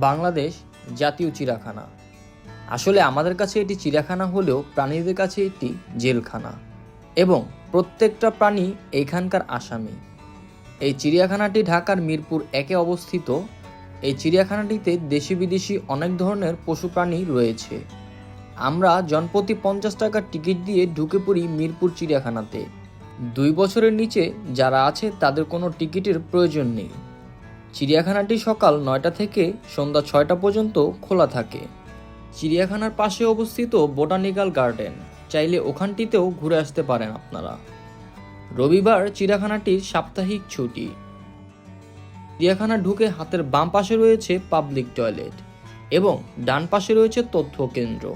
বাংলাদেশ জাতীয় চিড়িয়াখানা। আসলে আমাদের কাছে এটি চিড়িয়াখানা হলেও প্রাণীদের কাছে এটি জেলখানা। এবং প্রত্যেকটা প্রাণী এইখানকার আসামি। এই চিড়িয়াখানাটি ঢাকার মিরপুর একে অবস্থিত। এই চিড়িয়াখানাটিতে দেশি বিদেশি অনেক ধরনের পশু প্রাণী রয়েছে। আমরা জনপ্রতি পঞ্চাশ টাকার টিকিট দিয়ে ঢুকে পড়ি মিরপুর চিড়িয়াখানাতে। দুই বছরের নিচে যারা আছে তাদের কোনো টিকিটের প্রয়োজন নেই। চিড়িয়াখানাটি সকাল নয়টা থেকে সন্ধ্যা ছয়টা পর্যন্ত খোলা থাকে। চিড়িয়াখানার পাশে অবস্থিত বোটানিক্যাল গার্ডেন। চাইলে ওখানটিতেও ঘুরে আসতে পারেন আপনারা। রবিবার চিড়িয়াখানাটির সাপ্তাহিক ছুটি। চিড়িয়াখানা ঢুকে হাতের বাম পাশে রয়েছে পাবলিক টয়লেট এবং ডান পাশে রয়েছে তথ্য কেন্দ্র।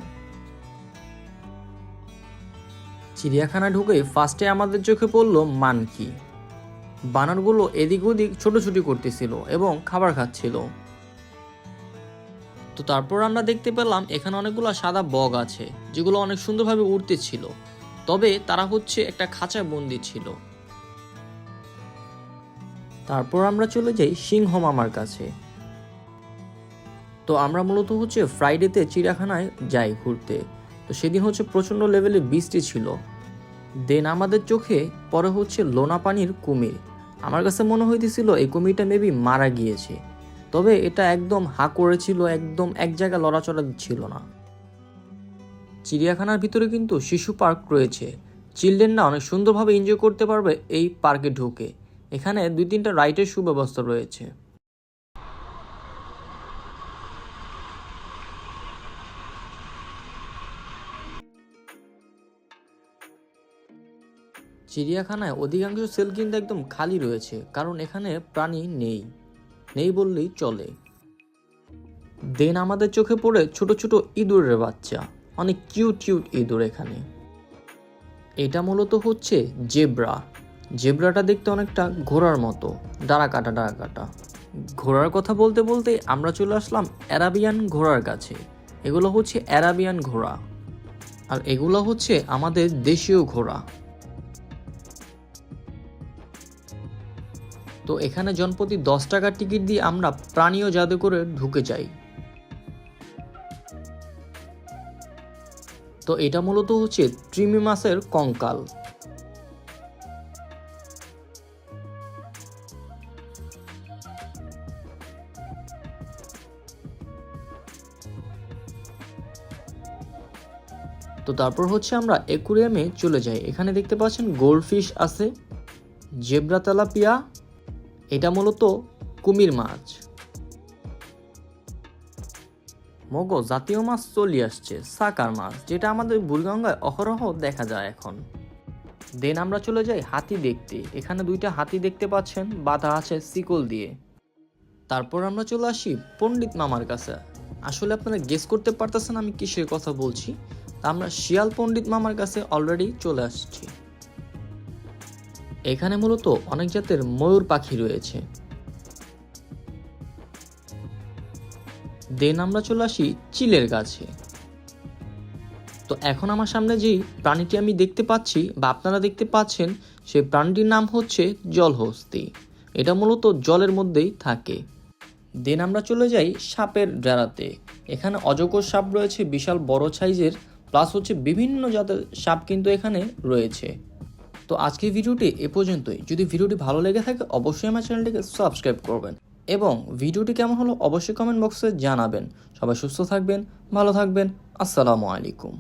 চিড়িয়াখানা ঢুকে ফার্স্টে আমাদের চোখে পড়ল মানকি। বানরগুলো এদিক ওদিক ছোটোছুটি করতেছিল এবং খাবার খাচ্ছিল। তো তারপর আমরা দেখতে পেলাম এখানে অনেকগুলো সাদা বগ আছে, যেগুলো অনেক সুন্দরভাবে উড়তেছিল। তবে তারা হচ্ছে একটা খাঁচায় বন্দি ছিল। তারপর আমরা চলে যাই সিংহ মামার কাছে। তো আমরা মূলত হচ্ছে ফ্রাইডেতে চিড়িয়াখানায় যাই ঘুরতে। তো সেদিন হচ্ছে প্রচণ্ড লেভেলে বৃষ্টি ছিল। দেন আমাদের চোখে পরে হচ্ছে লোনা পানির কুমির। আমার কাছে মনে হইতেছিল এই কুমিরটা মেবি মারা গিয়েছে। তবে এটা একদম হা করেছিল, একদম এক জায়গায় লড়াচড়া ছিল না। চিড়িয়াখানার ভিতরে কিন্তু শিশু পার্ক রয়েছে। চিলড্রেনরা অনেক সুন্দরভাবে এনজয় করতে পারবে এই পার্কে ঢুকে। এখানে দুই তিনটা রাইডের সুব্যবস্থা রয়েছে। চিড়িয়াখানায় অধিকাংশ সেল কিন্তু একদম খালি রয়েছে, কারণ এখানে প্রাণী নেই। নেই বললেই চলে। দেন আমাদের চোখে পড়ে ছোট ছোট ইঁদুরের বাচ্চা, অনেক কিউট কিউট ইঁদুর এখানে। এটা মূলত হচ্ছে জেব্রা। জেব্রাটা দেখতে অনেকটা ঘোড়ার মতো, ডাড়া কাটা ডাড়া কাটা। ঘোড়ার কথা বলতে বলতে আমরা চলে আসলাম অ্যারাবিয়ান ঘোড়ার কাছে। এগুলো হচ্ছে অ্যারাবিয়ান ঘোড়া। আর এগুলো হচ্ছে আমাদের দেশীয় ঘোড়া। তো এখানে জনপ্রতি দশ টাকার টিকিট দিয়ে আমরা প্রাণীয় জাদুঘরে ঢুকে যাই। তো এটা মূলত হচ্ছে ট্রিমি মাছের কঙ্কাল। তো তারপর হচ্ছে আমরা একুরিয়ামে চলে যাই। এখানে দেখতে পাচ্ছেন গোল্ড ফিশ আছে, জেব্রা তেলাপিয়া এটা মূলত কুমির মাছ। মগো, জাতীয় মাছ চলে আসছে, সাকার মাছ, যেটা আমাদের বুড়গঙ্গায় অহরহ দেখা যায় এখন। দেন আমরা চলে যাই হাতি দেখতে। এখানে দুইটা হাতি দেখতে পাচ্ছেন, বাধা আছে সিকল দিয়ে। তারপর আমরা চলে আসি পণ্ডিত মামার কাছে। আসলে আপনারা গেস করতে পারতেছেন আমি কিসের কথা বলছি। তা আমরা শিয়াল পণ্ডিত মামার কাছে অলরেডি চলে আসছি। এখানে মূলত অনেক জাতের ময়ূর পাখি রয়েছে। দেন আমরা চলে আসি চিলের কাছে তো এখন আমার সামনে যেই প্রাণীটি আমি দেখতে পাচ্ছি বা আপনারা দেখতে পাচ্ছেন, সেই প্রাণীটির নাম হচ্ছে জলহস্তি। এটা মূলত জলের মধ্যেই থাকে। দেন আমরা চলে যাই সাপের ডেরাতে এখানে অজগর সাপ রয়েছে, বিশাল বড় সাইজের, প্লাস হচ্ছে বিভিন্ন জাতের সাপ কিন্তু এখানে রয়েছে। তো আজকের ভিডিওটি এ পর্যন্তই। যদি ভিডিওটি ভালো লেগে থাকে, অবশ্যই আমার চ্যানেলটিকে সাবস্ক্রাইব করবেন এবং ভিডিওটি কেমন হলো অবশ্যই কমেন্ট বক্সে জানাবেন। সবাই সুস্থ থাকবেন, ভালো থাকবেন। আসসালামু আলাইকুম।